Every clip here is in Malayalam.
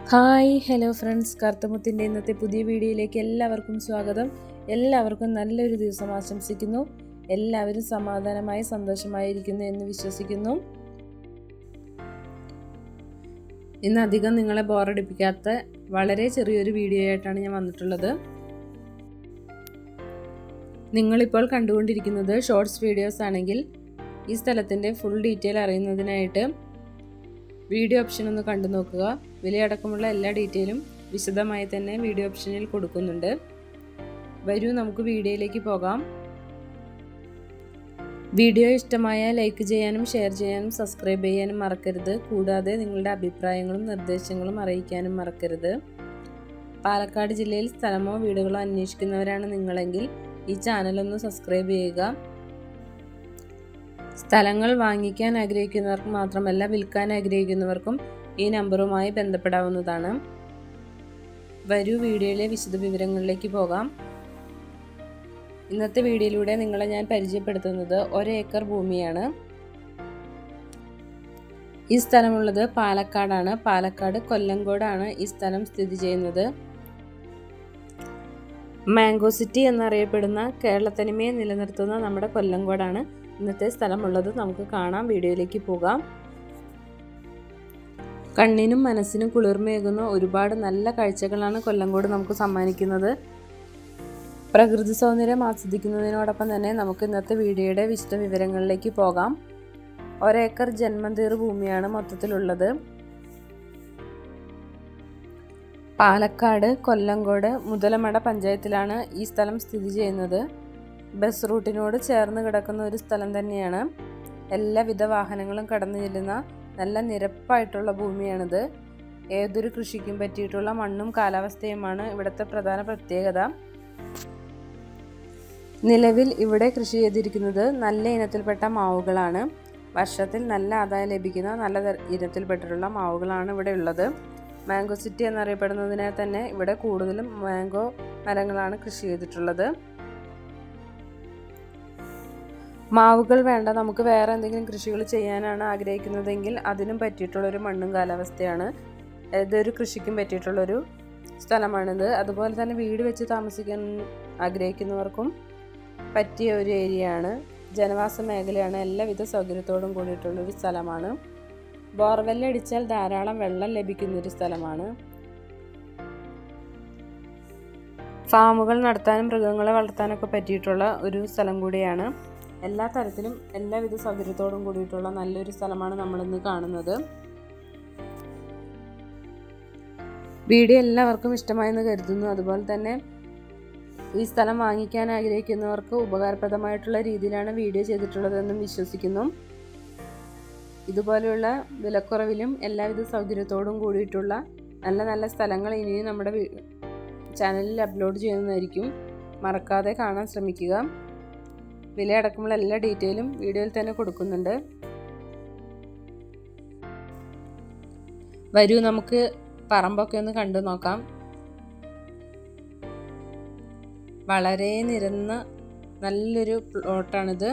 Hi hello friends. കറുത്തമുത്തിന്റെ ഇന്നത്തെ പുതിയ വീഡിയോയിലേക്ക് എല്ലാവർക്കും സ്വാഗതം. എല്ലാവർക്കും നല്ലൊരു ദിവസം ആശംസിക്കുന്നു. എല്ലാവരും സമാധാനമായി സന്തോഷമായിരിക്കുന്നു എന്ന് വിശ്വസിക്കുന്നു. ഇന്ന് അധികം നിങ്ങളെ ബോറടിപ്പിക്കാത്ത വളരെ ചെറിയൊരു വീഡിയോ ആയിട്ടാണ് ഞാൻ വന്നിട്ടുള്ളത്. നിങ്ങളിപ്പോൾ കണ്ടുകൊണ്ടിരിക്കുന്നത് ഷോർട്സ് വീഡിയോസ് ആണെങ്കിൽ ഈ സ്ഥലത്തിന്റെ ഫുൾ ഡീറ്റെയിൽ അറിയുന്നതിനായിട്ട് വീഡിയോ ഓപ്ഷൻ ഒന്ന് കണ്ടു നോക്കുക. വിലയടക്കമുള്ള എല്ലാ ഡീറ്റെയിലും വിശദമായി തന്നെ വീഡിയോ ഓപ്ഷനിൽ കൊടുക്കുന്നുണ്ട്. വരൂ നമുക്ക് വീഡിയോയിലേക്ക് പോകാം. വീഡിയോ ഇഷ്ടമായ ലൈക്ക് ചെയ്യാനും ഷെയർ ചെയ്യാനും സബ്സ്ക്രൈബ് ചെയ്യാനും മറക്കരുത്. കൂടാതെ നിങ്ങളുടെ അഭിപ്രായങ്ങളും നിർദ്ദേശങ്ങളും അറിയിക്കാനും മറക്കരുത്. പാലക്കാട് ജില്ലയിൽ സ്ഥലമോ വീടുകളോ അന്വേഷിക്കുന്നവരാണ് നിങ്ങളെങ്കിൽ ഈ ചാനലൊന്ന് സബ്സ്ക്രൈബ് ചെയ്യുക. സ്ഥലങ്ങൾ വാങ്ങിക്കാൻ ആഗ്രഹിക്കുന്നവർക്ക് മാത്രമല്ല വിൽക്കാൻ ആഗ്രഹിക്കുന്നവർക്കും ഈ നമ്പറുമായി ബന്ധപ്പെടാവുന്നതാണ്. വരൂ വീഡിയോയിലെ വിശദ വിവരങ്ങളിലേക്ക് പോകാം. ഇന്നത്തെ വീഡിയോയിലൂടെ നിങ്ങളെ ഞാൻ പരിചയപ്പെടുത്തുന്നത് ഒരേക്കർ ഭൂമിയാണ്. ഈ സ്ഥലമുള്ളത് പാലക്കാടാണ്. പാലക്കാട് കൊല്ലങ്കോടാണ് ഈ സ്ഥലം സ്ഥിതി ചെയ്യുന്നത്. മാംഗോ സിറ്റി എന്നറിയപ്പെടുന്ന കേരളത്തനിമയെ നിലനിർത്തുന്ന നമ്മുടെ കൊല്ലങ്കോടാണ് ഇന്നത്തെ സ്ഥലമുള്ളത് നമുക്ക് കാണാം. വീഡിയോയിലേക്ക് പോകാം. കണ്ണിനും മനസ്സിനും കുളിർമയേകുന്ന ഒരുപാട് നല്ല കാഴ്ചകളാണ് കൊല്ലംകോട് നമുക്ക് സമ്മാനിക്കുന്നത്. പ്രകൃതി സൗന്ദര്യം ആസ്വദിക്കുന്നതിനോടൊപ്പം തന്നെ നമുക്ക് ഇന്നത്തെ വീഡിയോയുടെ വിശദ വിവരങ്ങളിലേക്ക് പോകാം. ഒരേക്കർ ജന്മന്തീർ ഭൂമിയാണ് മൊത്തത്തിലുള്ളത്. പാലക്കാട് കൊല്ലംകോട് മുതലമട പഞ്ചായത്തിലാണ് ഈ സ്ഥലം സ്ഥിതി ചെയ്യുന്നത്. ബസ് റൂട്ടിനോട് ചേർന്ന് കിടക്കുന്ന ഒരു സ്ഥലം തന്നെയാണ്. എല്ലാവിധ വാഹനങ്ങളും കടന്നു ചെല്ലുന്ന നല്ല നിരപ്പായിട്ടുള്ള ഭൂമിയാണിത്. ഏതൊരു കൃഷിക്കും പറ്റിയിട്ടുള്ള മണ്ണും കാലാവസ്ഥയുമാണ് ഇവിടുത്തെ പ്രധാന പ്രത്യേകത. നിലവിൽ ഇവിടെ കൃഷി ചെയ്തിരിക്കുന്നത് നല്ല ഇനത്തിൽപ്പെട്ട മാവുകളാണ്. വർഷത്തിൽ നല്ല ആദായം ലഭിക്കുന്ന നല്ല ഇനത്തിൽപ്പെട്ടിട്ടുള്ള മാവുകളാണ് ഇവിടെ ഉള്ളത്. മാംഗോ സിറ്റി എന്നറിയപ്പെടുന്നതിനാൽ തന്നെ ഇവിടെ കൂടുതലും മാംഗോ മരങ്ങളാണ് കൃഷി ചെയ്തിട്ടുള്ളത്. മാവുകൾ വേണ്ട നമുക്ക് വേറെ എന്തെങ്കിലും കൃഷികൾ ചെയ്യാനാണ് ആഗ്രഹിക്കുന്നതെങ്കിൽ അതിനും പറ്റിയിട്ടുള്ളൊരു മണ്ണും കാലാവസ്ഥയാണ്. ഇതൊരു കൃഷിക്കും പറ്റിയിട്ടുള്ളൊരു സ്ഥലമാണിത്. അതുപോലെ തന്നെ വീട് വെച്ച് താമസിക്കാൻ ആഗ്രഹിക്കുന്നവർക്കും പറ്റിയ ഒരു ഏരിയയാണ്. ജനവാസ മേഖലയാണ് എല്ലാവിധ സൗകര്യത്തോടും കൂടിയിട്ടുള്ളൊരു സ്ഥലമാണ്. ബോർവെൽ അടിച്ചാൽ ധാരാളം വെള്ളം ലഭിക്കുന്നൊരു സ്ഥലമാണ്. ഫാമുകൾ നടത്താനും മൃഗങ്ങളെ വളർത്താനൊക്കെ പറ്റിയിട്ടുള്ള ഒരു സ്ഥലം കൂടിയാണ്. എല്ലാ തരത്തിലും എല്ലാവിധ സൗകര്യത്തോടും കൂടിയിട്ടുള്ള നല്ലൊരു സ്ഥലമാണ് നമ്മളിന്ന് കാണുന്നത്. വീഡിയോ എല്ലാവർക്കും ഇഷ്ടമായെന്ന് കരുതുന്നു. അതുപോലെ തന്നെ ഈ സ്ഥലം വാങ്ങിക്കാൻ ആഗ്രഹിക്കുന്നവർക്ക് ഉപകാരപ്രദമായിട്ടുള്ള രീതിയിലാണ് വീഡിയോ ചെയ്തിട്ടുള്ളതെന്നും വിശ്വസിക്കുന്നു. ഇതുപോലെയുള്ള വിലക്കുറവിലും എല്ലാവിധ സൗകര്യത്തോടും കൂടിയിട്ടുള്ള നല്ല നല്ല സ്ഥലങ്ങൾ ഇനിയും നമ്മുടെ ചാനലിൽ അപ്ലോഡ് ചെയ്യുന്നതായിരിക്കും. മറക്കാതെ കാണാൻ ശ്രമിക്കുക. വിലയടക്കമുള്ള എല്ലാ ഡീറ്റെയിലും വീഡിയോയിൽ തന്നെ കൊടുക്കുന്നുണ്ട്. വരൂ നമുക്ക് പറമ്പൊക്കെ ഒന്ന് കണ്ടു നോക്കാം. വളരെ നിരന്ന നല്ലൊരു പ്ലോട്ടാണിത്.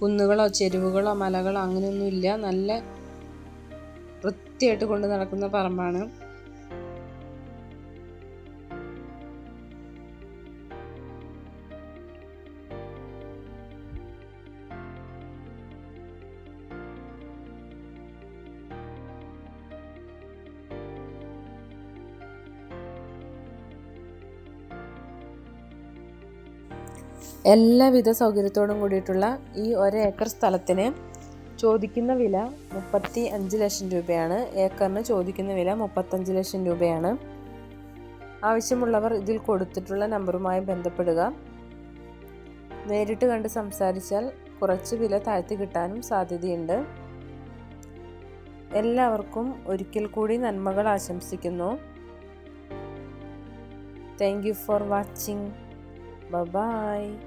കുന്നുകളോ ചെരുവുകളോ മലകളോ അങ്ങനെയൊന്നുമില്ല. നല്ല വൃത്തിയായിട്ട് കൊണ്ട് നടക്കുന്ന പറമ്പാണ്. എല്ലാവിധ സൗകര്യത്തോടും കൂടിയിട്ടുള്ള ഈ ഏക്കർ സ്ഥലത്തിന് ചോദിക്കുന്ന വില മുപ്പത്തി അഞ്ച് ലക്ഷം രൂപയാണ്. ഏക്കറിന് ചോദിക്കുന്ന വില മുപ്പത്തഞ്ച് ലക്ഷം രൂപയാണ്. ആവശ്യമുള്ളവർ ഇതിൽ കൊടുത്തിട്ടുള്ള നമ്പറുമായി ബന്ധപ്പെടുക. നേരിട്ട് കണ്ട് സംസാരിച്ചാൽ കുറച്ച് വില താഴ്ത്തി കിട്ടാനും സാധ്യതയുണ്ട്. എല്ലാവർക്കും ഒരിക്കൽ കൂടി നന്മകൾ ആശംസിക്കുന്നു. Thank you for watching Bye-bye!